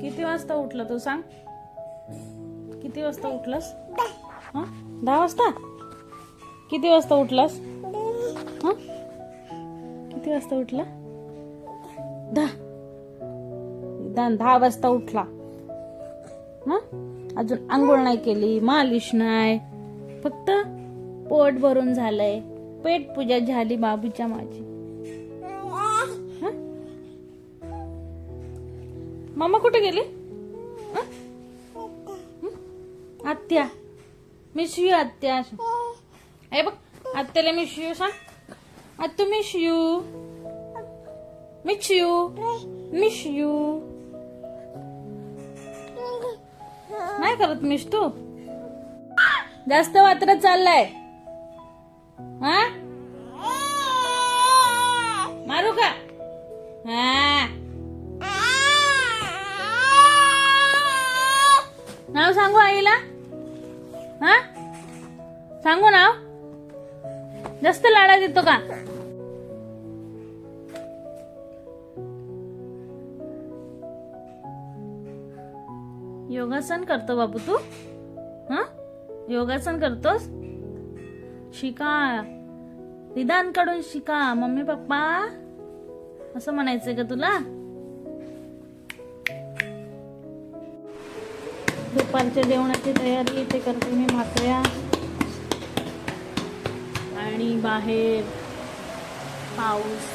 किती वाजता उठलं तू सांग? किती वाजता उठलास? हां? दहा वाजता? किती वाजता उठलास? हं? किती वाजता उठला? दहा. दहा वाजता उठला. हं? अजून आंघोळ नाही केली मालिश नाही. फक्त पोट भरून झालंय. पेट पूजा झाली बाबूच्या माझी. मामा कुठे गेली? आत्या. मी यू आत्या. हे बघ आत्याला मी यू सांग. आत्तू मी यू मी यू मी यू नाही करत मिस तू जास्त मात्र चाललाय. हा? सांगू ना? जास्त लाडा देतो का? योगासन करतो बाबू तू? हा? योगासन करतोस? शिका. विधानकडून शिका. Mummy papa. असं म्हणायचंय का तुला? दुपारच्या जेवणाची तयारी इथे करते मी भाकऱ्या आणि बाहेर पाऊस.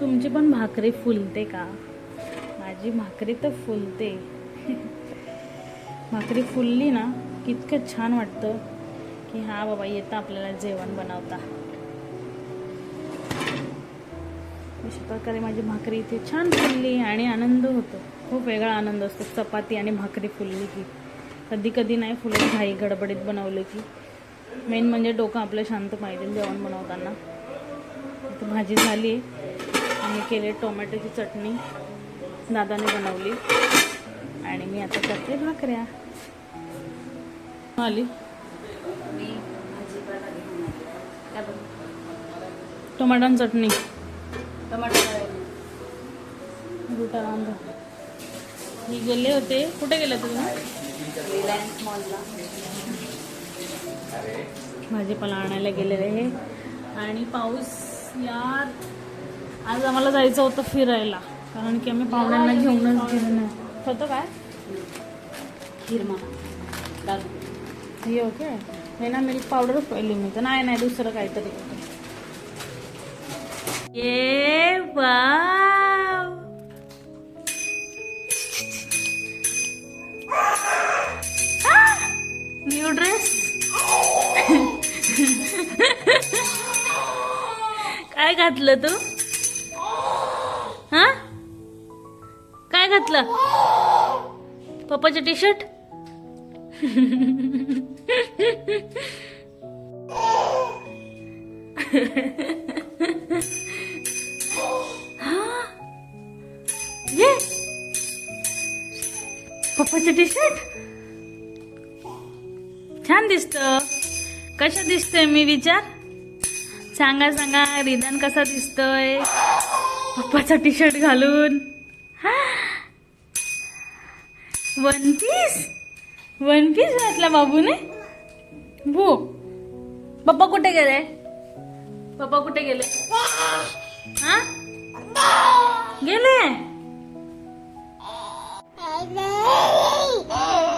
तुमची पण भाकरी फुलते का? माझी भाकरी तर फुलते. भाकरी फुलली ना इतकं छान वाटतं की हा बाबा येतं आपल्याला जेवण बनवता. अशा प्रकारे माझी भाकरी इथे छान फुलली आणि आनंद होतो. खूप वेगळा आनंद असतो. चपाती आणि भाकरी फुलली की. कधी कधी नाही फुलत घाई गडबडीत बनवलं की. मेन म्हणजे डोकं आपलं शांत पाहिजे जेवण बनवताना. आता भाजी झाली. आणि केले टोमॅटोची चटणी. दादाने बनवली. आणि मी आता करते भाकऱ्या. आली. टोमॅटो बुटा रांधा मी गेले होते. कुठे गेले तुम्ही? भाजीपाला आणायला गेलेले हे. आणि पाऊस यार. आज आम्हाला जायचं होतं फिरायला. कारण की आम्ही पाहुण्यांना घेऊनच गेलो नाही. होतं काय? हे ओके. हे ना मिल्क पावडरच पहिली मी. तर नाही नाही दुसरं काहीतरी. ये वाव. न्यू ड्रेस काय घातलं तू? हा? काय घातलं? पप्पाचं टी शर्ट पप्पाचं टी शर्ट छान दिसत. कसं दिसतोय मी विचार? सांगा सांगा रिदान कसा दिसतोय? पप्पाचा टी शर्ट घालून. वन पीस वन पीस घातला बाबूने? भू. पप्पा कुठे गेले? पप्पा कुठे गेले? हा? गेले. काय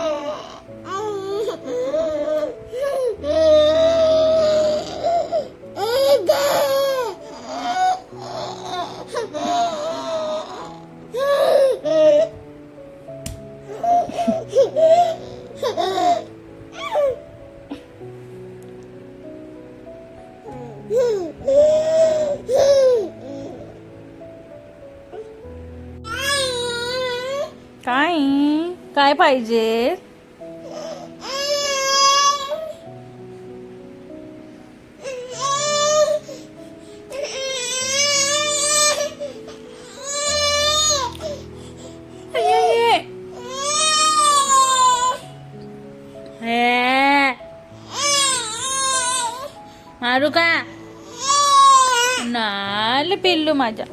पाहिजे हे. मारू का नाल पिल्लू माझ्या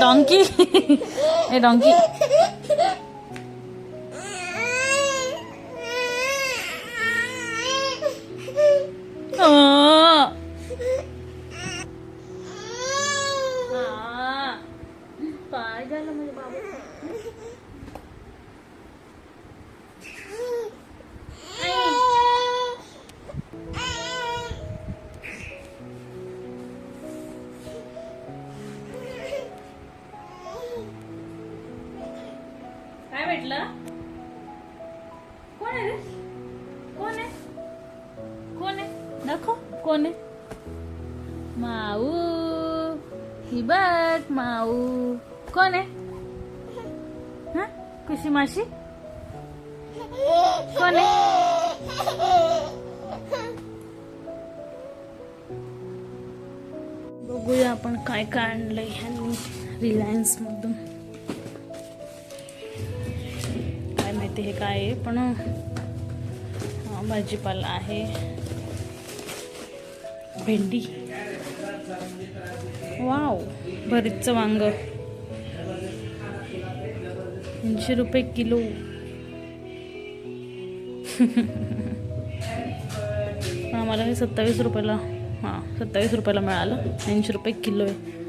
डॉंकी ए डॉंकी आ. भेटलं कोण आहे रे? कोण आहे? कोण आहे? दाखव. कोण आहे? माऊ. ही बघ माऊ. कोण आहे? हा? कुशी माशी? कोण आहे? बघूया आपण काय काय आणलंय ह्यांनी रिलायन्स मधून. माहिती हे काय आहे पण भाजीपाला आहे. भेंडी. वाव भरीतचं वांग. ऐंशी रुपये किलो. मला आम्हाला हे सत्तावीस रुपयाला हां सत्तावीस रुपयाला मिळालं. ऐंशी रुपये किलो आहे.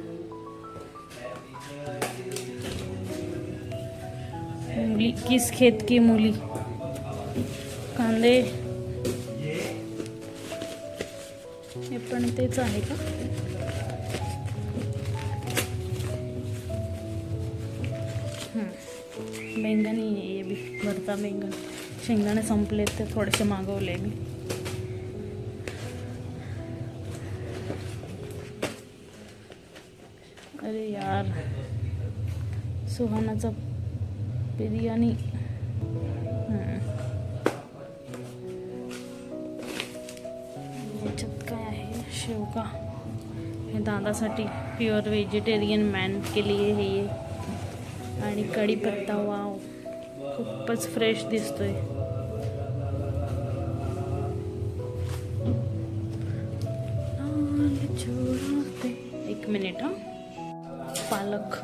मुली किस खेत की मुली? कांदे? हे पण तेच आहे का? बेंगन आहे ये बी भरता बेंगन शेंगदाणे संपले ते थोडेसे मागवले मी. अरे यार सुहानाचा बिर्याणी याच्यात काय आहे शेवगा हे दादासाठी प्युअर व्हेजिटेरियन मॅन केली हे आणि कढीपत्ता वाव खूपच फ्रेश दिसतोय एक मिनिट हा पालक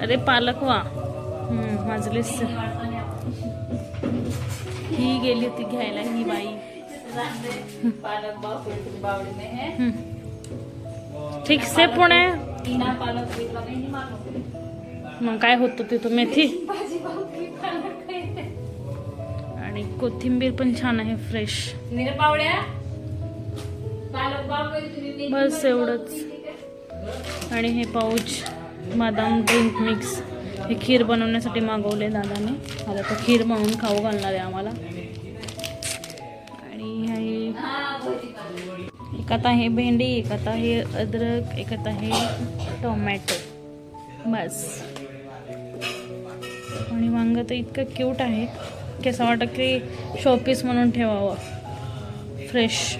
अरे पालक वा माझलीच ही गेली होती घ्यायला ही बाई. ठीक से पुणे. मग काय होतं तिथं मेथी? आणि कोथिंबीर पण छान आहे फ्रेश बस एवढंच. आणि हे पाऊच बदाम ड्रिंक मिक्स हे खीर बनवण्यासाठी मागवले दादाने. आता तर खीर म्हणून खाऊ घालणार आहे आम्हाला. आणि हे आहे हे भेंडी एक आता हे अद्रक एकात आहे हे टोमॅटो. बस. आणि वांग तर इतकं क्यूट आहे की असं वाटतं की शोपीस म्हणून ठेवावं. फ्रेश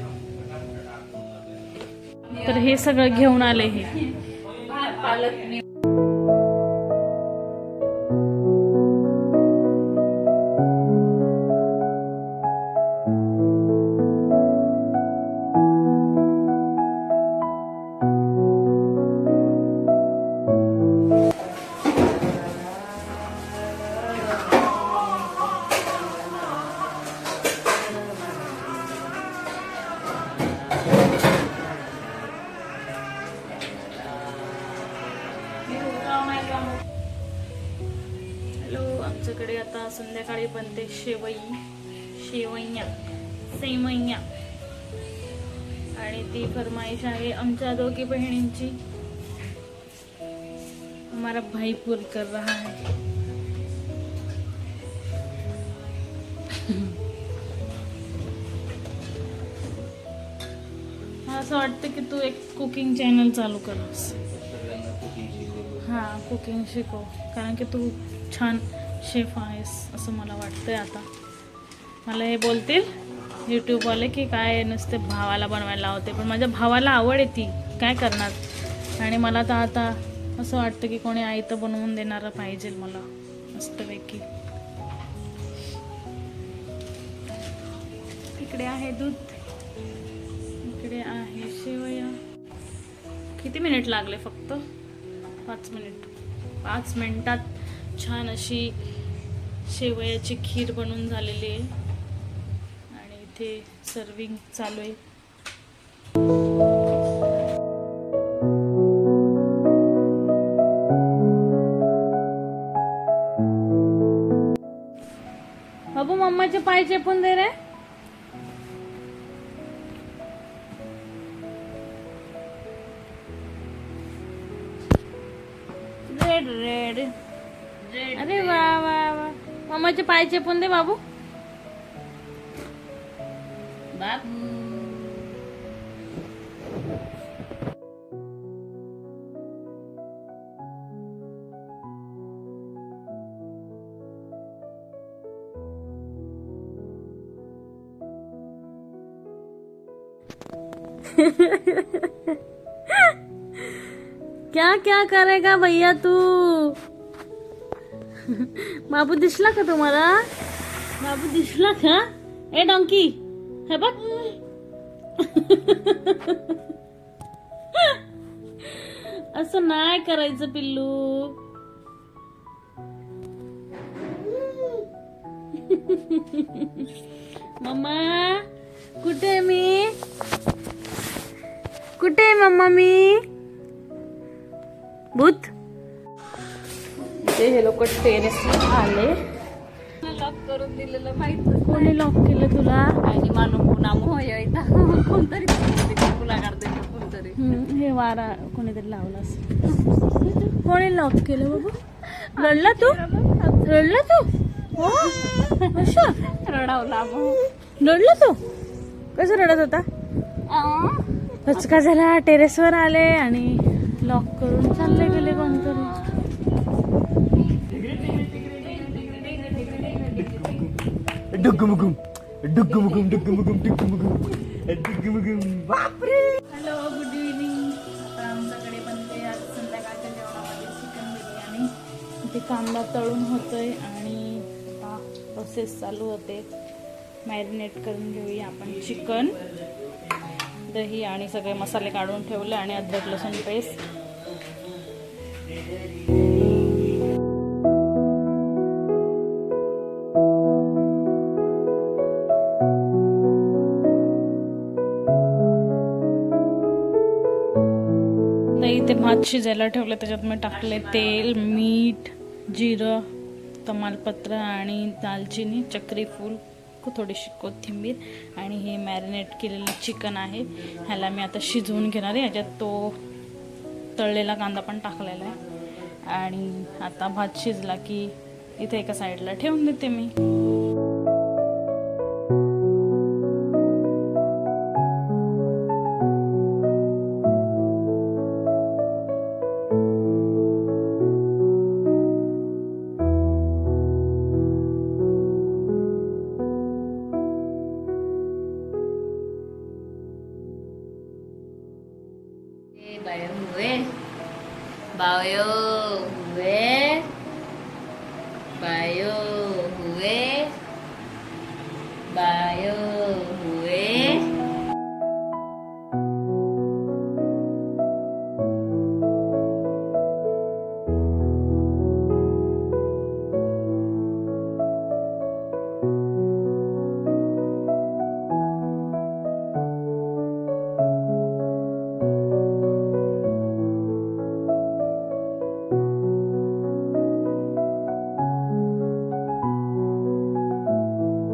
तर हे सगळं घेऊन आले हे. संध्याकाळी बनते शेवई शेवैया सेवैया आणि ती फरमाईश आहे आमच्या दोघी बहिणींची. हमारा भाई पूर कर रहा है असं वाटतं की तू एक कुकिंग चॅनल चालू कर. सगळ्यांना कुकिंग शिकवतो हां कुकिंग शिकव. कारण की तू छान शेफ आहेस असं मला वाटतंय आता. मला हे बोलतील यूट्यूबवाले की काय नुसते भावाला बनवायला लावते पण माझ्या भावाला आवड आहे ती काय करणार? आणि मला तर आता असं वाटतं की कोणी आई तर बनवून देणारं पाहिजे मला मस्तपैकी. इकडे आहे दूध. इकडे आहे शेवया. किती मिनिट लागले फक्त? पाच मिनिट. पाच मिनिटात छान अशी शेवयाची खीर बनून झालेली आहे. आणि इथे सर्विंग चालू आहे. बाबू मम्माचे पाय चेपून दे रे. मम्माचे पाय चेपून दे बाबू बाप क्या क्या करेगा भैया तू? बाबू दिसला का तुम्हाला? बाबू दिसला का? ए डॉंकी हे बघ. असं नाही करायचं पिल्लू. मम्मा कुठे आहे मी? कुठे आहे मम्मा मी? भूत? इथे हे लोक टेरेस आले. लॉक करून दिलेलं माहीत कोणी लॉक केलं तुला? आणि होय इथं. कोणतरी तुला काढते कोणतरी. हे वारा कोणीतरी लावला असेल. कोणी लॉक केलं बाबू? रडला तू? रडला तू? हो? अच्छा रडावला रडला तू? कसं रडत होता? पचका झाला टेरेसवर आले आणि लॉक करून चालले गेले. डुग्गुमुगुम डुग्गुमुगुम डुग्गुमुगुम डुग्गुमुगुम डुग्गुमुगुम बापरे! हॅलो गुड इव्हनिंग आता आमच्याकडे बनते आज संध्याकाळच्या जेवणामध्ये चिकन बिर्याणी. इथे कांदा तळून होतोय आणि आता प्रोसेस चालू होते. मॅरिनेट करून घेऊया आपण चिकन दही आणि सगळे मसाले काढून ठेवले आणि अद्रक लसूण पेस्ट. दही ते भात शिजायला ठेवलं त्याच्यात मी टाकले तेल मीठ जिरं तमालपत्र आणि दालचिनी चक्रीफूल थोडीशी कोथिंबीर आणि हे मॅरिनेट केलेलं चिकन आहे. ह्याला मी आता शिजवून घेणार आहे. ह्याच्यात तो तळलेला कांदा पण टाकलेला आहे. आणि आता भात शिजला की इथे एका साईडला ठेवून देते मी.